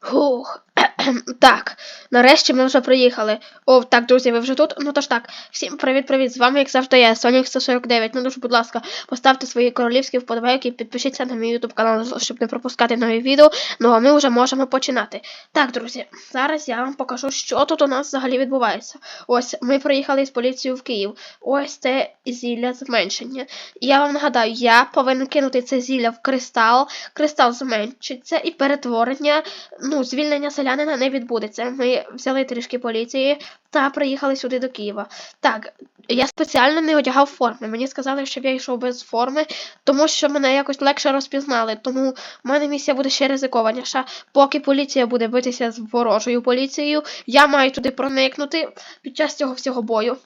Хух. Так, нарешті ми вже приїхали. О, так, друзі, ви вже тут? Ну то ж так, всім привіт-привіт. З вами, як завжди, я, Сонік 149. Ну дуже, будь ласка, поставте свої королівські вподобайки, підпишіться на мій YouTube канал, щоб не пропускати нові відео. Ну а ми вже можемо починати. Так, друзі, зараз я вам покажу, що тут у нас взагалі відбувається. Ось ми приїхали з поліцією в Київ. Ось це зілля зменшення. Я вам нагадаю, я повинен кинути це зілля в кристал. Кристал зменшиться і перетворення, ну, звільнення селянина не відбудеться. Ми взяли трішки поліції та приїхали сюди до Києва. Так, я спеціально не одягав форми. Мені сказали, щоб я йшов без форми, тому що мене якось легше розпізнали. Тому в мене місія буде ще ризикованіша. Поки поліція буде битися з ворожою поліцією, я маю туди проникнути під час цього всього бою.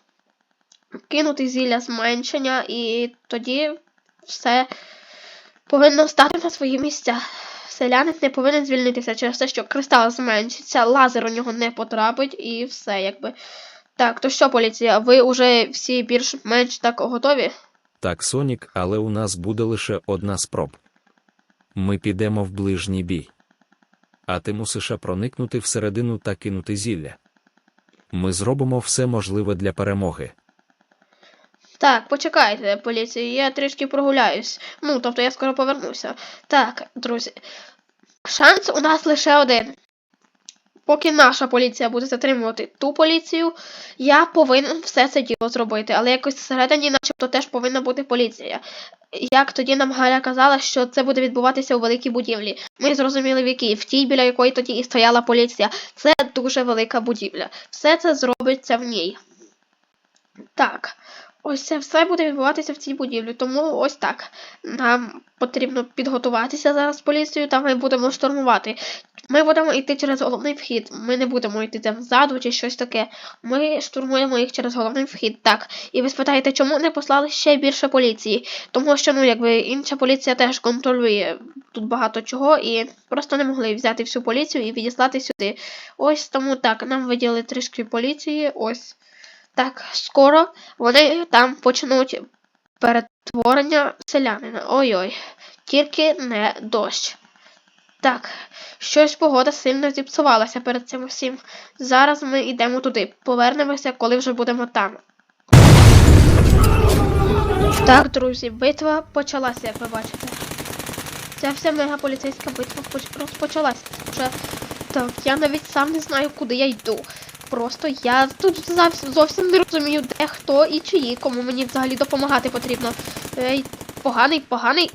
Кинути зілля зменшення, і тоді все повинно стати на свої місця. Селянин не повинен звільнитися через те, що кристал зменшиться, лазер у нього не потрапить і все якби. Так, то що, поліція, ви вже всі більш-менш так готові? Так, Сонік, але у нас буде лише одна спроб. Ми підемо в ближній бій. А ти мусиш проникнути всередину та кинути зілля. Ми зробимо все можливе для перемоги. Так, почекайте, поліція, я трішки прогуляюсь. Ну, тобто я скоро повернуся. Так, друзі. Шанс у нас лише один. Поки наша поліція буде затримувати ту поліцію, я повинен все це діло зробити. Але якось всередині, начебто, теж повинна бути поліція. Як тоді нам Галя казала, що це буде відбуватися у великій будівлі. Ми зрозуміли в якій, в тій, біля якої тоді і стояла поліція. Це дуже велика будівля. Все це зробиться в ній. Так, ось це все буде відбуватися в цій будівлі. Тому ось так. Нам потрібно підготуватися зараз поліцією, та ми будемо штурмувати. Ми будемо йти через головний вхід. Ми не будемо йти там ззаду чи щось таке. Ми штурмуємо їх через головний вхід. Так. І ви спитаєте, чому не послали ще більше поліції? Тому що, ну, якби інша поліція теж контролює тут багато чого, і просто не могли взяти всю поліцію і відіслати сюди. Ось тому так, нам виділили трішки поліції. Ось. Так, скоро вони там почнуть перетворення селянина. Ой-ой. Тільки не дощ. Так, щось погода сильно зіпсувалася перед цим усім. Зараз ми йдемо туди. Повернемося, коли вже будемо там. Так, друзі, битва почалася, як ви бачите. Ця вся мегаполіцейська битва поч- розпочалася. Так, я навіть сам не знаю, куди я йду. Просто я тут зовсім, не розумію, де хто і чиї, кому мені взагалі допомагати потрібно. Ей, поганий, поганий.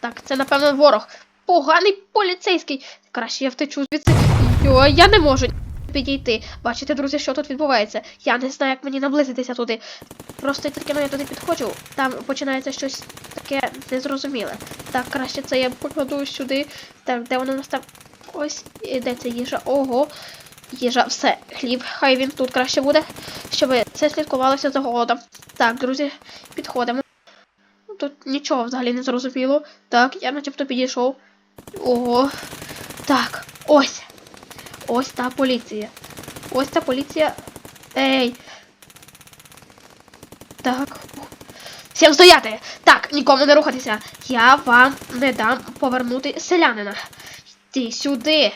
Так, це напевно ворог. Поганий поліцейський. Краще я втечу звідси. Йо, я не можу підійти. Бачите, друзі, що тут відбувається. Я не знаю, як мені наблизитися туди. Просто тільки но я туди підходжу, там починається щось таке незрозуміле. Так, краще це я покладу сюди. Так, де воно нас там? Ось, де це їжа? Ого. Їжа, все, хліб, хай він тут краще буде, щоб це слідкувалося за голодом. Так, друзі, підходимо. Тут нічого взагалі не зрозуміло. Так, я начебто підійшов. Ого. Так, ось. Ось та поліція. Ось та поліція. Ей. Так. Всім стояти! Так, нікому не рухатися. Я вам не дам повернути селянина. Йди сюди.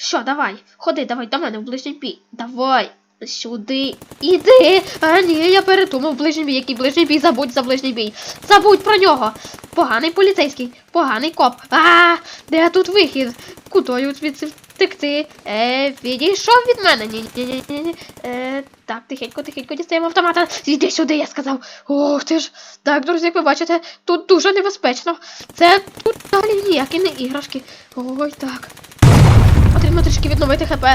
Що, давай, ходи, давай до мене в ближній бій. Давай. Сюди. Іди. А ні, я передумав ближній бій. Який ближній бій? Забудь за ближній бій. Забудь про нього. Поганий поліцейський, поганий коп. А, де тут вихід? Кудою звідси втекти? Е, відійшов від мене. Ні, ні, ні, ні, ні. Е, так, тихенько, тихенько дістаємо автомата. Іди сюди, я сказав. Ох ти ж. Так, друзі, як ви бачите, тут дуже небезпечно. Це тут взагалі ніякі не іграшки. Ой, так. Потрібно трішки відновити ХП.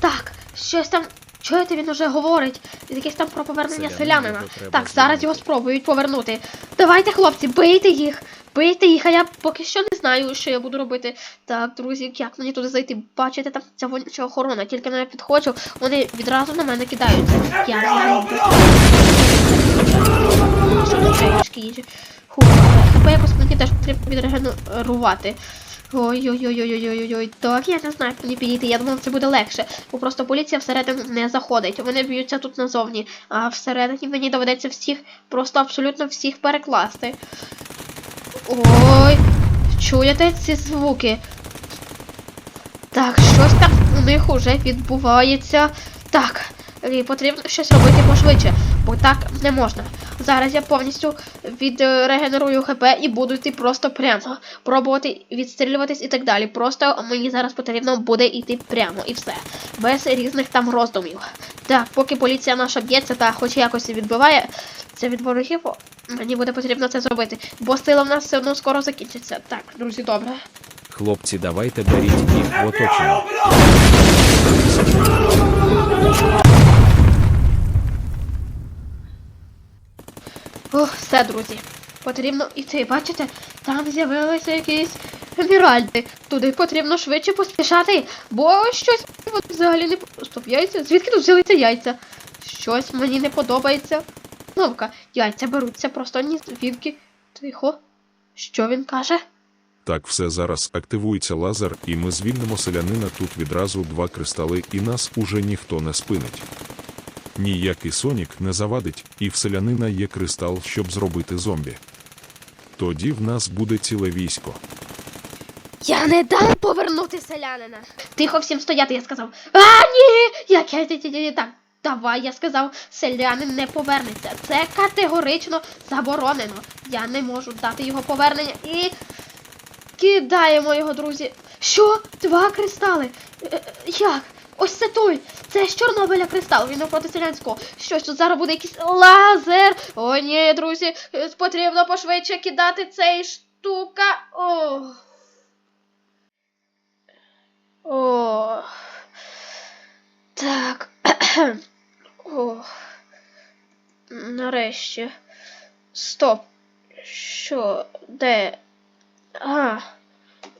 Так, щось там. Чуєте, він уже говорить. Якесь там про повернення Селянина Так, зараз його спробують повернути. Давайте, хлопці, бийте їх! Бийте їх, а я поки що не знаю, що я буду робити. Так, друзі, як мені туди зайти? Бачите, там ця вонюча охорона. Тільки я підходжу, вони відразу на мене кидаються. Я знаю, де. Що їжі? ХП якось мені теж потрібно відрегенерувати. Ой-ой-ой-ой-ой-ой-ой. Так, я не знаю, мені підійти. Я думав, це буде легше. Бо просто поліція всередину не заходить. Вони б'ються тут назовні. А всередині мені доведеться всіх, просто абсолютно всіх перекласти. Ой, чуєте ці звуки? Так, щось там у них уже відбувається. Так, потрібно щось робити пошвидше, бо так не можна. Зараз я повністю відрегенерую ХП і буду йти просто прямо. Пробувати відстрілюватись і так далі. Просто мені зараз потрібно буде йти прямо і все. Без різних там роздумів. Так, поки поліція наша б'ється та хоч якось відбиває це від ворогів, мені буде потрібно це зробити. Бо сила в нас все одно скоро закінчиться. Так, друзі, добре. Хлопці, давайте беріть їх в оточення. Ох, все, друзі. Потрібно йти. Бачите, там з'явилися якісь еміральди. Туди потрібно швидше поспішати, бо щось взагалі не яйця? Звідки тут взялися яйця? Щось мені не подобається. Ну-ка, яйця беруться просто ні звідки. Тихо. Що він каже? Так, все зараз активується лазер, і ми звільнимо селянина тут відразу два кристали, і нас уже ніхто не спинить. Ніякий Сонік не завадить, і в селянина є кристал, щоб зробити зомбі. Тоді в нас буде ціле військо. Я не дам повернути селянина. Тихо всім стояти, я сказав. А, ні! Як я так. Давай, я сказав, селянин не повернеться. Це категорично заборонено. Я не можу дати його повернення і. Кидаємо його, друзі. Що? Два кристали? Е, е, Як? Ось це той. Це з Чорнобиля кристал. Він проти селянського. Що ж тут зараз буде якийсь лазер? О, ні, друзі, потрібно пошвидше кидати цей штука. Ох. О. Так. О. Нарешті. Стоп. Що? Де? А.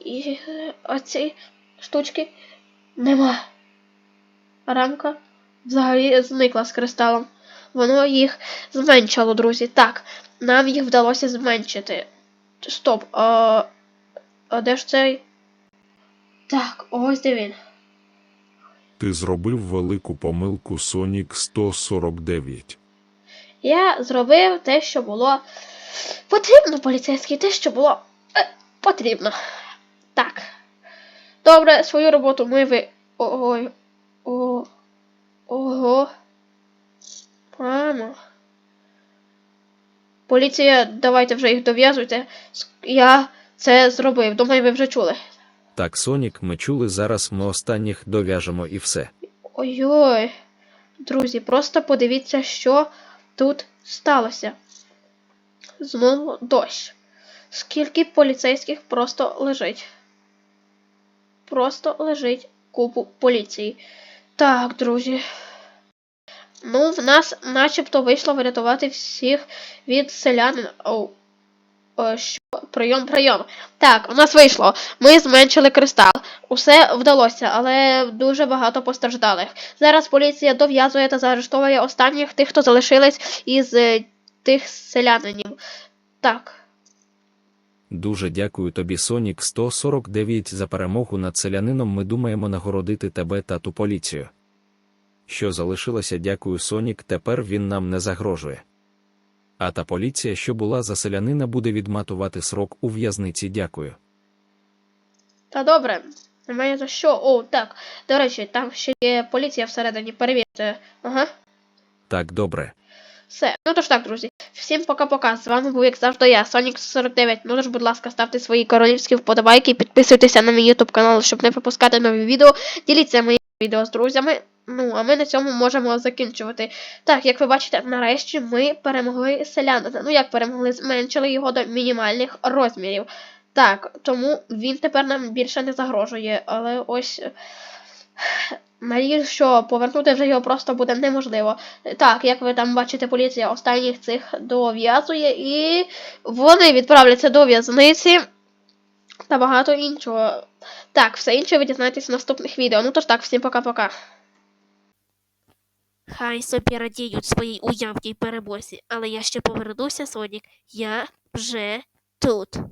І оці штучки нема. Рамка взагалі зникла з кристалом. Воно їх зменшило, друзі. Так, нам їх вдалося зменшити. Стоп. А, а де ж цей? Так, ось де він. Ти зробив велику помилку Сонік 149. Я зробив те, що було потрібно, поліцейський, те, що було е, потрібно. Так. Добре, свою роботу ми ви. Ой. О. Ого. Мамо. Поліція, давайте вже їх дов'язуйте. Я це зробив. Думаю, ви вже чули. Так, Сонік, ми чули, зараз ми останніх дов'яжемо і все. Ой-ой. Друзі, просто подивіться, що тут сталося. Знову дощ. Скільки поліцейських просто лежить. Просто лежить купу поліції. Так, друзі. Ну, в нас начебто вийшло врятувати всіх від селянина. Оу. О, що? Прийом, прийом. Так, у нас вийшло. Ми зменшили кристал. Усе вдалося, але дуже багато постраждалих. Зараз поліція дов'язує та заарештовує останніх тих, хто залишились із е, тих селянинів. Так. Дуже дякую тобі, Сонік 149, за перемогу над селянином. Ми думаємо нагородити тебе та ту поліцію. Що залишилося, дякую, Сонік, тепер він нам не загрожує. А та поліція, що була за селянина, буде відматувати срок у в'язниці. Дякую. Та добре. Немає за що. О, так. До речі, там ще є поліція всередині. Перевірте. Ага. Так, добре. Все. Ну тож так, друзі. Всім пока-пока. З вами був, як завжди, я, Сонік 49. Ну тож, будь ласка, ставте свої королівські вподобайки, підписуйтеся на мій YouTube канал, щоб не пропускати нові відео. Діліться моїми відео з друзями. Ну, а ми на цьому можемо закінчувати. Так, як ви бачите, нарешті ми перемогли селянина. Ну, як перемогли, зменшили його до мінімальних розмірів. Так, тому він тепер нам більше не загрожує. Але ось. Надіюсь, що повернути вже його просто буде неможливо. Так, як ви там бачите, поліція останніх цих дов'язує, і вони відправляться до в'язниці та багато іншого. Так, все інше ви дізнаєтесь в наступних відео. Ну тож так, всім пока-пока. Хай собі радіють своїй уявній перемозі, але я ще повернуся, Сонік. Я вже тут.